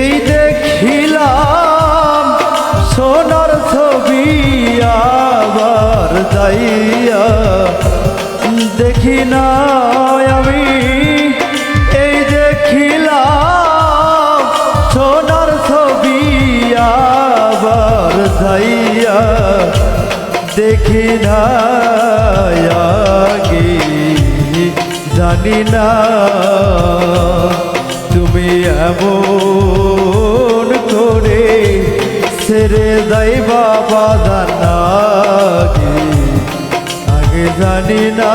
এই দেখিলাম সোনার ছবি আবার যাইয়া। দেখি না আমি, এই দেখিলাম সোনার ছবি আবার যাইয়া। দেখি না জানি না। এমন করে ছেড়ে দেয় বাবা দানা আগে জানি না।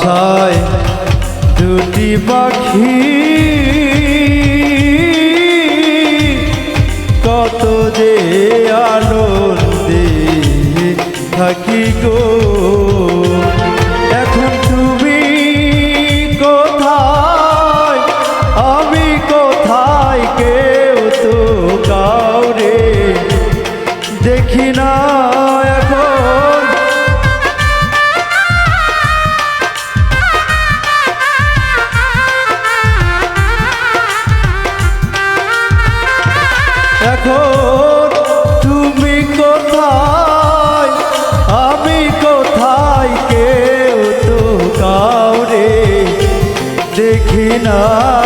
বাসায় দুটি পাখি। কত যে আনন্দে থাকি গো। না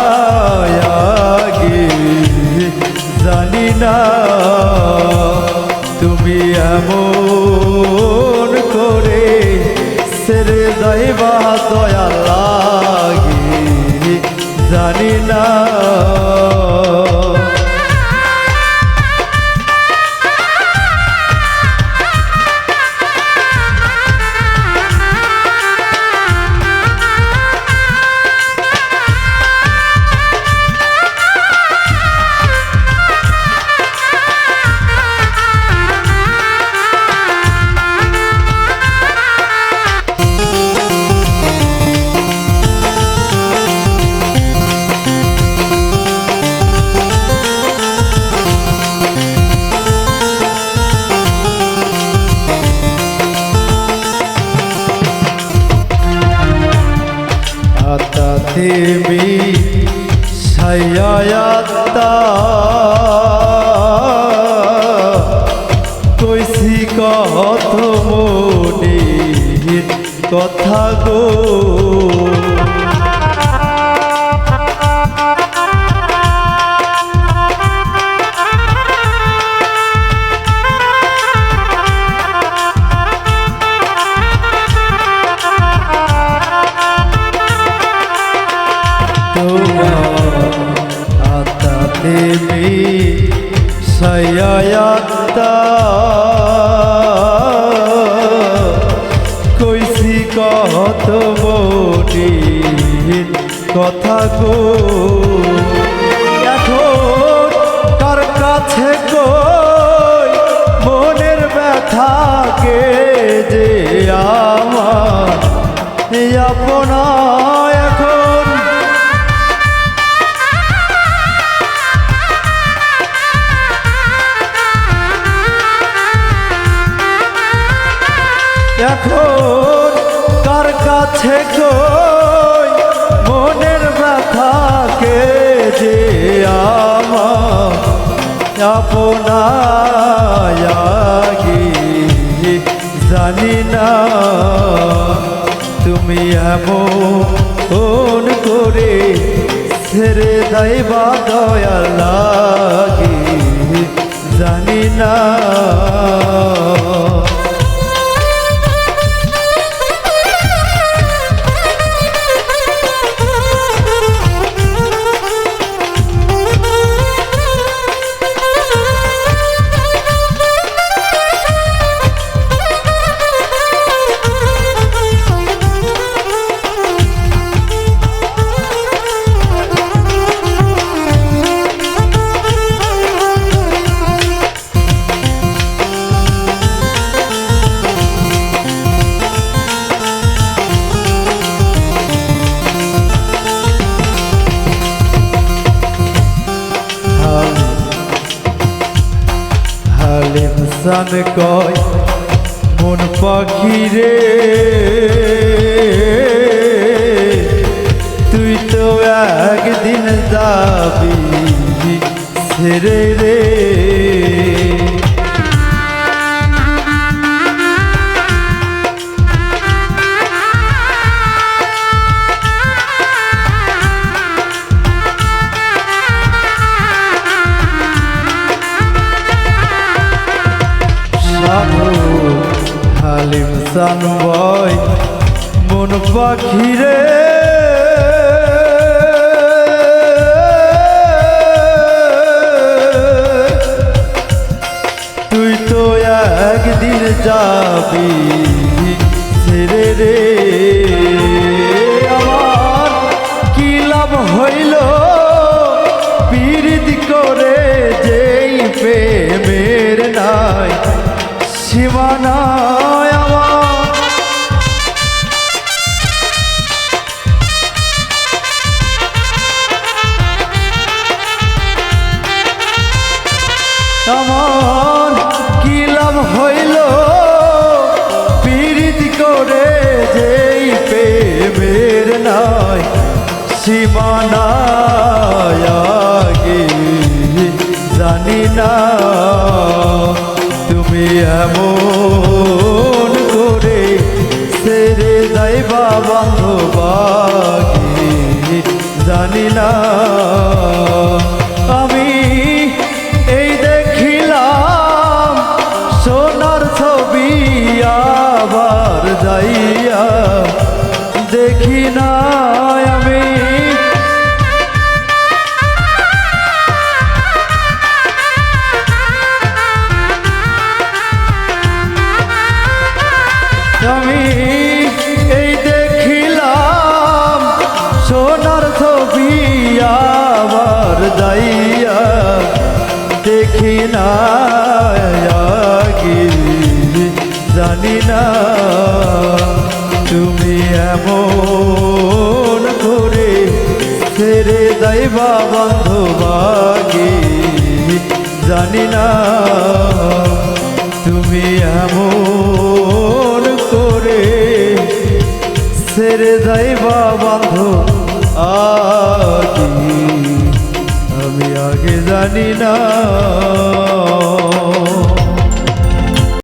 আতা দেবী সায়াতা কইছি কত মনির কথা গো। কত কথা গো। এখন কার কাছে গো মনের ব্যথাকে যে আমার আপনা আপনায়াগি জানি না তুমি এমন করে ছেড়ে দাইবা দয়া লাগি জানি না হালিম সান কয় মন পাখি রে। তুই তো একদিন যাবি ছেড়ে রে। হালিম ভয় মন পাখি রে তুই তো একদিন যাবি ছেড়ে রে। আমার কি লাভ হইল? পীড়িত করে যেই প্রেমের নাই সীমানায়াগে জানি না তুমি এমন করে সেরে যাইবা বান্ধবাগে জানি না। না, জানি না, তুমি এমন করে ছেড়ে যাইবা বান্ধবাগে। জানি না, তুমি এমন করে ছেড়ে যাইবা বান্ধ আগে আগে জানি না।